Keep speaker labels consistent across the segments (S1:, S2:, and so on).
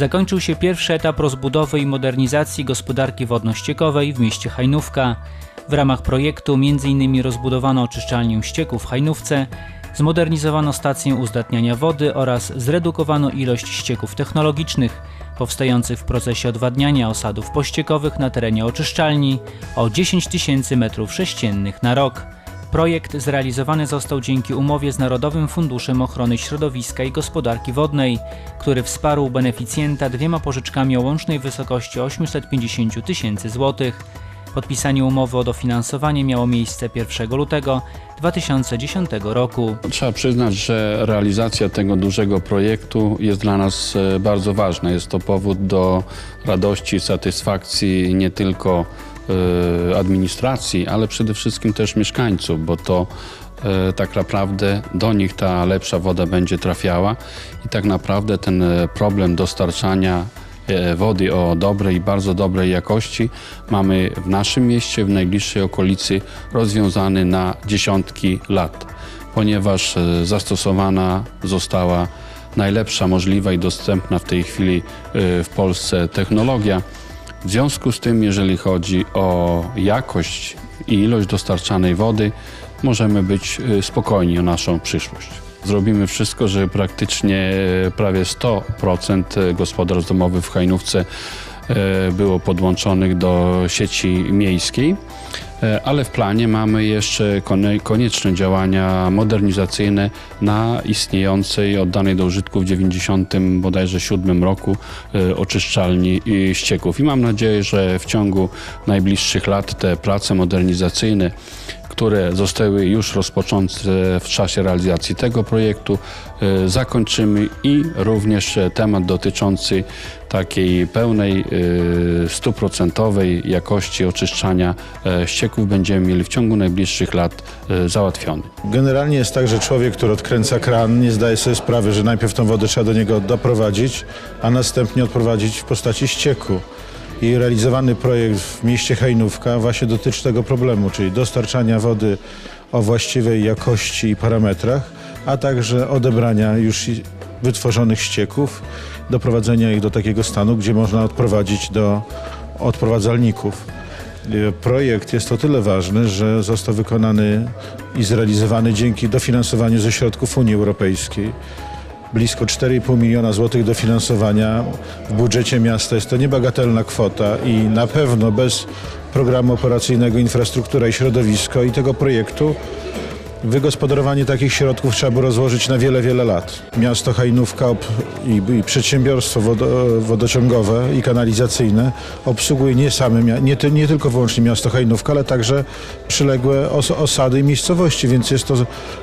S1: zakończył się pierwszy etap rozbudowy i modernizacji gospodarki wodno-ściekowej w mieście Hajnówka. W ramach projektu m.in. rozbudowano oczyszczalnię ścieków w Hajnówce, zmodernizowano stację uzdatniania wody oraz zredukowano ilość ścieków technologicznych powstających w procesie odwadniania osadów pościekowych na terenie oczyszczalni o 10 tysięcy m3 na rok. Projekt zrealizowany został dzięki umowie z Narodowym Funduszem Ochrony Środowiska i Gospodarki Wodnej, który wsparł beneficjenta dwiema pożyczkami o łącznej wysokości 850 tysięcy złotych. Podpisanie umowy o dofinansowanie miało miejsce 1 lutego 2010 roku.
S2: Trzeba przyznać, że realizacja tego dużego projektu jest dla nas e, bardzo ważna. Jest to powód do radości, satysfakcji nie tylko administracji, ale przede wszystkim też mieszkańców, bo to e, tak naprawdę do nich ta lepsza woda będzie trafiała i tak naprawdę ten e, problem dostarczania wody o dobrej, bardzo dobrej jakości mamy w naszym mieście, w najbliższej okolicy rozwiązany na dziesiątki lat, ponieważ zastosowana została najlepsza możliwa i dostępna w tej chwili w Polsce technologia. W związku z tym, jeżeli chodzi o jakość i ilość dostarczanej wody, możemy być e, spokojni o naszą przyszłość. Zrobimy wszystko, żeby praktycznie e, prawie 100% gospodarstw domowych w Hajnówce było podłączonych do sieci miejskiej. E, Ale w planie mamy jeszcze konieczne działania modernizacyjne na istniejącej, oddanej do użytku w 90 bodajże 7 roku e, oczyszczalni ścieków. I mam nadzieję, że w ciągu najbliższych lat te prace modernizacyjne które zostały już rozpoczęte w czasie realizacji tego projektu, e, zakończymy i również temat dotyczący takiej pełnej, e, stuprocentowej jakości oczyszczania e, ścieków będziemy mieli w ciągu najbliższych lat załatwiony.
S3: Generalnie jest tak, że człowiek, który odkręca kran, nie zdaje sobie sprawy, że najpierw tą wodę trzeba do niego doprowadzić, a następnie odprowadzić w postaci ścieku. I realizowany projekt w mieście Hajnówka właśnie dotyczy tego problemu, czyli dostarczania wody o właściwej jakości i parametrach, a także odebrania już wytworzonych ścieków, doprowadzenia ich do takiego stanu, gdzie można odprowadzić do odprowadzalników. E, Projekt jest o tyle ważny, że został wykonany i zrealizowany dzięki dofinansowaniu ze środków Unii Europejskiej. Blisko 4,5 miliona złotych dofinansowania w budżecie miasta. Jest to niebagatelna kwota i na pewno bez programu operacyjnego Infrastruktura i Środowisko i tego projektu Wygospodarowanie takich środków trzeba było rozłożyć na wiele, wiele lat. Miasto Hajnówka i, i przedsiębiorstwo wodo, wodociągowe i kanalizacyjne obsługuje nie, same, nie, nie tylko wyłącznie miasto Hajnówka, ale także przyległe os, osady i miejscowości, więc jest to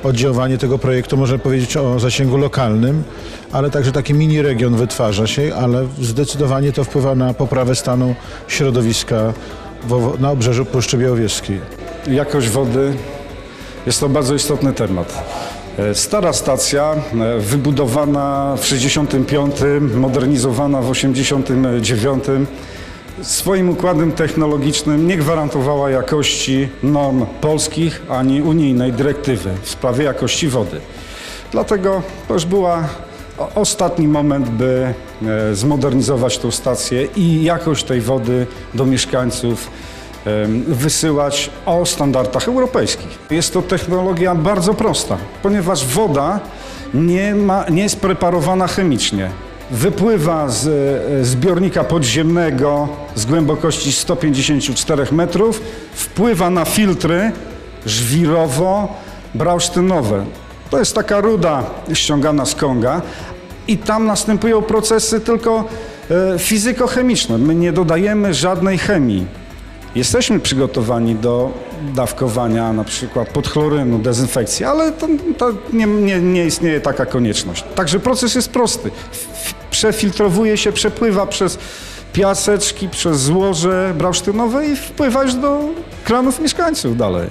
S3: oddziaływanie tego projektu, można powiedzieć, o zasięgu lokalnym, ale także taki mini region wytwarza się, ale zdecydowanie to wpływa na poprawę stanu środowiska na obrzeżu Puszczy Białowieskiej.
S4: Jakość wody jest to bardzo istotny temat. E, Stara stacja, e, wybudowana w 65, modernizowana w 89, swoim układem technologicznym nie gwarantowała jakości norm polskich ani unijnej dyrektywy w sprawie jakości wody. Dlatego to już była ostatni moment, by e, zmodernizować tą stację i jakość tej wody do mieszkańców wysyłać o standardach europejskich. Jest to technologia bardzo prosta, ponieważ woda nie, ma, nie jest preparowana chemicznie. Wypływa z e, zbiornika podziemnego z głębokości 154 metrów, wpływa na filtry żwirowo-brausztynowe. To jest taka ruda ściągana z Konga i tam następują procesy tylko e, fizykochemiczne. My nie dodajemy żadnej chemii. Jesteśmy przygotowani do dawkowania na przykład podchlorynu, dezynfekcji, ale to, to nie, nie, nie istnieje taka konieczność. Także proces jest prosty. Przefiltrowuje się, przepływa przez piaseczki, przez złoże brausztynowe i wpływa już do kranów mieszkańców dalej.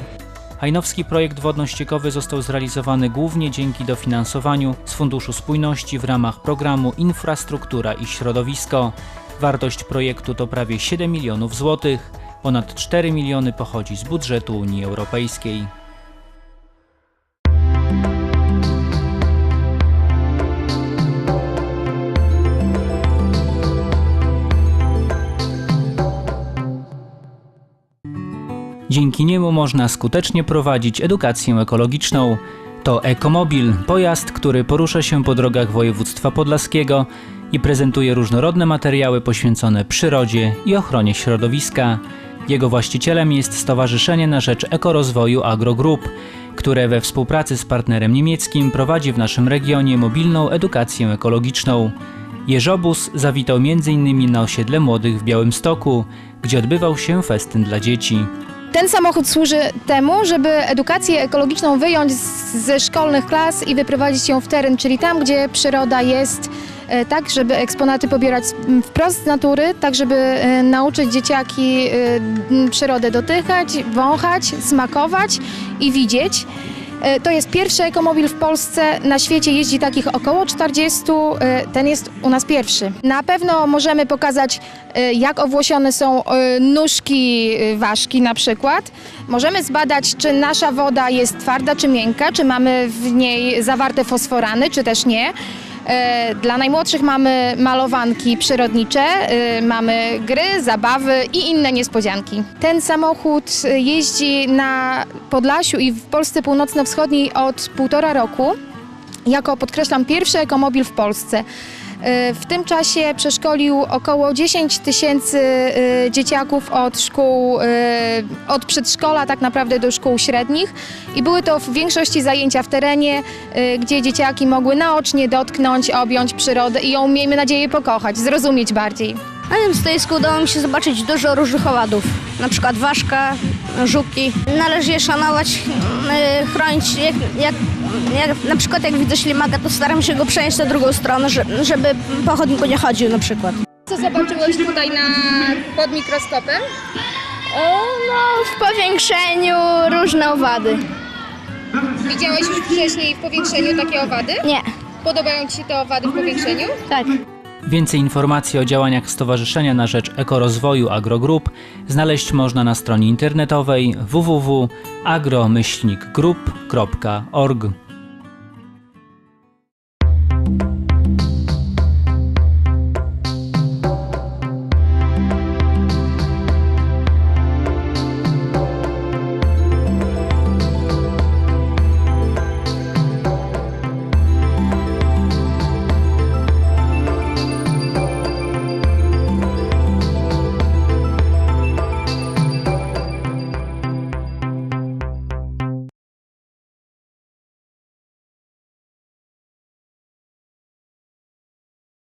S1: Hajnowski projekt wodno-ściekowy został zrealizowany głównie dzięki dofinansowaniu z Funduszu Spójności w ramach programu Infrastruktura i Środowisko. Wartość projektu to prawie 7 milionów złotych. Ponad 4 miliony pochodzi z budżetu Unii Europejskiej. Dzięki niemu można skutecznie prowadzić edukację ekologiczną. To ekomobil, pojazd, który porusza się po drogach województwa podlaskiego i prezentuje różnorodne materiały poświęcone przyrodzie i ochronie środowiska. Jego właścicielem jest Stowarzyszenie na Rzecz Ekorozwoju Agrogroup, które we współpracy z partnerem niemieckim prowadzi w naszym regionie mobilną edukację ekologiczną. Jeżobus zawitał m.in. na osiedle młodych w Białymstoku, gdzie odbywał się festyn dla dzieci.
S5: Ten samochód służy temu, żeby edukację ekologiczną wyjąć z- ze szkolnych klas i wyprowadzić ją w teren, czyli tam, gdzie przyroda jest, tak, żeby eksponaty pobierać wprost z natury, tak, żeby e, nauczyć dzieciaki e, przyrodę dotykać, wąchać, smakować i widzieć. E, To jest pierwszy ekomobil w Polsce. Na świecie jeździ takich około 40. e, Ten jest u nas pierwszy. Na pewno możemy pokazać, e, jak owłosione są e, nóżki e, ważki na przykład. Możemy zbadać, czy nasza woda jest twarda czy miękka, czy mamy w niej zawarte fosforany, czy też nie. E, Dla najmłodszych mamy malowanki przyrodnicze, e, mamy gry, zabawy i inne niespodzianki. Ten samochód jeździ na Podlasiu i w Polsce Północno-Wschodniej od półtora roku. Jako, podkreślam, pierwszy ekomobil w Polsce. E, W tym czasie przeszkolił około 10 tysięcy e, dzieciaków od szkół, e, od przedszkola tak naprawdę do szkół średnich i były to w większości zajęcia w terenie, gdzie dzieciaki mogły naocznie dotknąć, objąć przyrodę i ją, miejmy nadzieję, pokochać, zrozumieć bardziej.
S6: Na tym stoisku udało mi się zobaczyć dużo różnych owadów, na przykład ważka, żuki. Należy je szanować, yy, chronić. Jak, jak, jak, na przykład jak widzę ślimaka, to staram się go przenieść na drugą stronę, że- żeby po chodniku nie chodził na przykład.
S5: Co zobaczyłeś tutaj na, pod mikroskopem?
S6: No, w powiększeniu różne owady.
S5: Widziałeś już wcześniej w powiększeniu takie owady?
S6: Nie,
S5: Podobają Ci się te owady w powiększeniu?
S6: tak.
S1: Więcej informacji o działaniach Stowarzyszenia na Rzecz Ekorozwoju Agrogroup znaleźć można na stronie internetowej www.agromyślnikgroup.org.